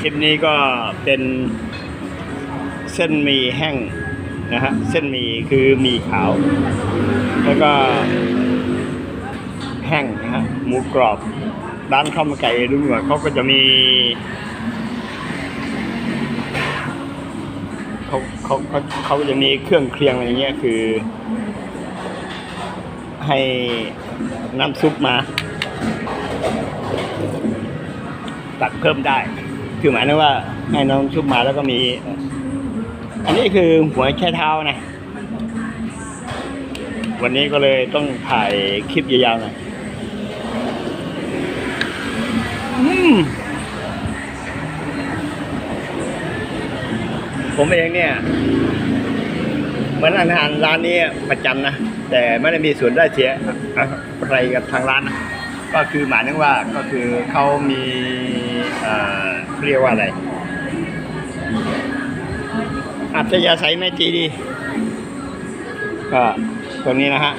คลิปนี้ก็เป็นเส้นหมี่แห้งนะฮะเส้นหมี่คือหมี่ขาว แล้วก็แห้งนะฮะหมูกรอบร้านข้าวมันไก่ลุงหนวดเขาก็จะมีเขาเขาเขาเขาจะมีเครื่องเคียงอะไรเงี้ยคือ ให้น้ำซุปมาตักเพิ่มได้ คือหมายถึงว่าให้น้ำซุปมาแล้วก็มี อันนี้คือหัวแค่เท้านะ วันนี้ก็เลยต้องถ่ายคลิปยาวๆหน่อยผมเองเนี่ย เหมือนอาหารร้านนี้ประจำนะ แต่ไม่ได้มีส่วนได้เสียอะไรกับทางร้านนะก็คือหมายถึงว่าก็คือเขามี เรียกว่าอะไร อัธยาศัยไม่ตรีดี ก็ตรงนี้นะฮะ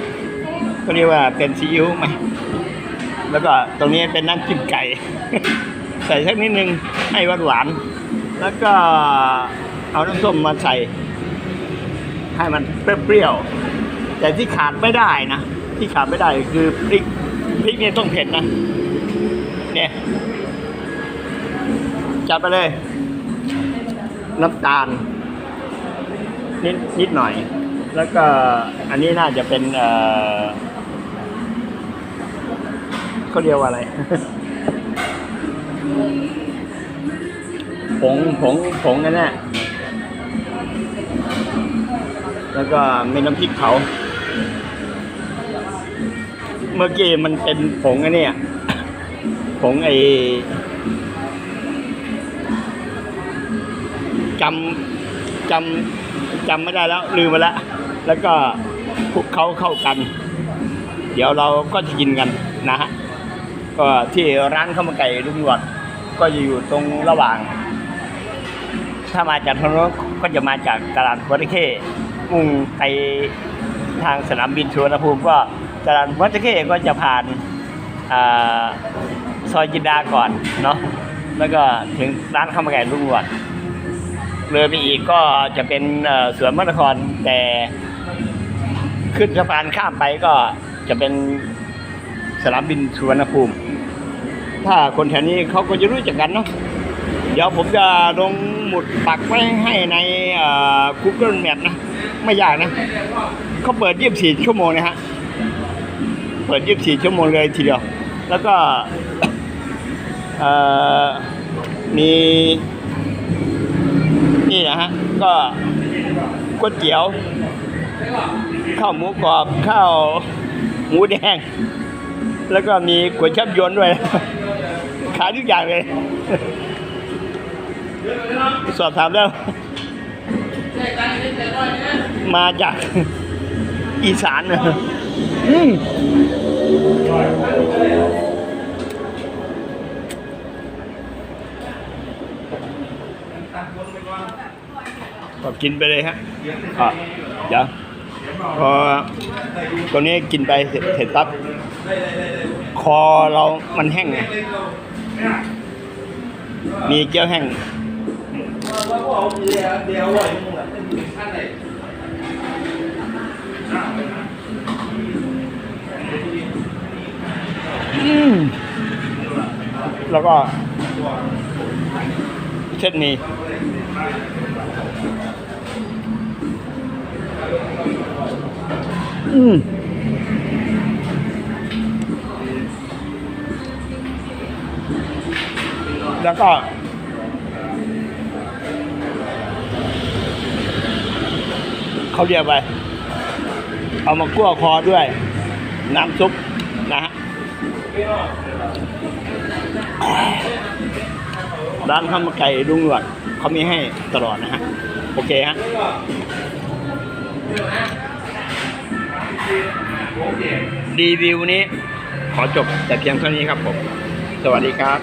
ก็เรียกว่าเป็นซีอิ๊วไหมแล้วก็ตรงนี้เป็นน้ำจิ้มไก่ ใส่สักนิดนึงให้หวานหวาน แล้วก็เอาน้ำส้มมาใส่ ให้มันเปรี้ยวๆแต่ที่ขาดไม่ได้นะ ที่ขาดไม่ได้คือพริกพริกเนี่ยต้องเผ็ดนะ เนี่ย จัดไปเลย น้ำตาล นิดนิดหน่อย แล้วก็อันนี้น่าจะเป็นเอ่อเขาเรียกว่าอะไร ผงผงผงนั่นแหละแล้วก็มีน้ำพริกเผาเมื่อกี้มันเป็นผงอันนี้ผงไอ จำจำจำไม่ได้แล้วลืมไปแล้ว แล้วก็คลุกเขาเข้ากัน เดี๋ยวเราก็จะกินกันนะฮะก็ที่ร้านข้าวมันไก่ลุงหนวดก็จะอยู่ตรงระหว่าง ถ้ามาจากทางโน้นก็จะมาจากตลาดวัดเข้มุ่งไปทางสนามบินสุวรรณภูมิก็ตลาดวัดเข้ก็จะผ่านอซอยจินดาก่อนเนาะแล้วก็ถึงร้านข้าวมันไก่ลุงหนวด เลยไปอีกก็จะเป็นสวนมนครแต่ขึ้นสะพานข้ามไปก็จะเป็นสนามบินสุวรรณภูมิ ถ้าคนแถวนี้เขาก็จะรู้จักกันเนาะเดี๋ยวผมจะลงหมุดปักไว้ให้ใน Google Map นะ ไม่ยากนะเขาเปิด 24 ชั่วโมงนะฮะ เปิด 24 ชั่วโมงเลยทีเดียว แล้วก็มี นะฮะ ก็ก๋วยเตี๋ยว ข้าวหมูกรอบ ข้าวหมูแดง แล้วก็มีก๋วยจับยวนด้วย ขายทุกอย่างเลย สอบถามแล้ว มาจากอีสานนะอืมก็ ก็กินไปเลยฮะอะเดี๋ยวพอตัวนี้กินไปเสร็จเสร็จปั๊บคอเรามันแห้งไงมีเกี๊ยวแห้งอืมแล้วก็เส้นห อืมแล้วก็เขาเรียกไป เอามากั้วคอด้วย น้ำซุปนะฮะร้านข้าวมันไก่ลุงหนวดเขามีให้ตลอดนะฮะ โอเคฮะ รีวิวนี้ ขอจบแต่เพียงเท่านี้ครับผม สวัสดีครับ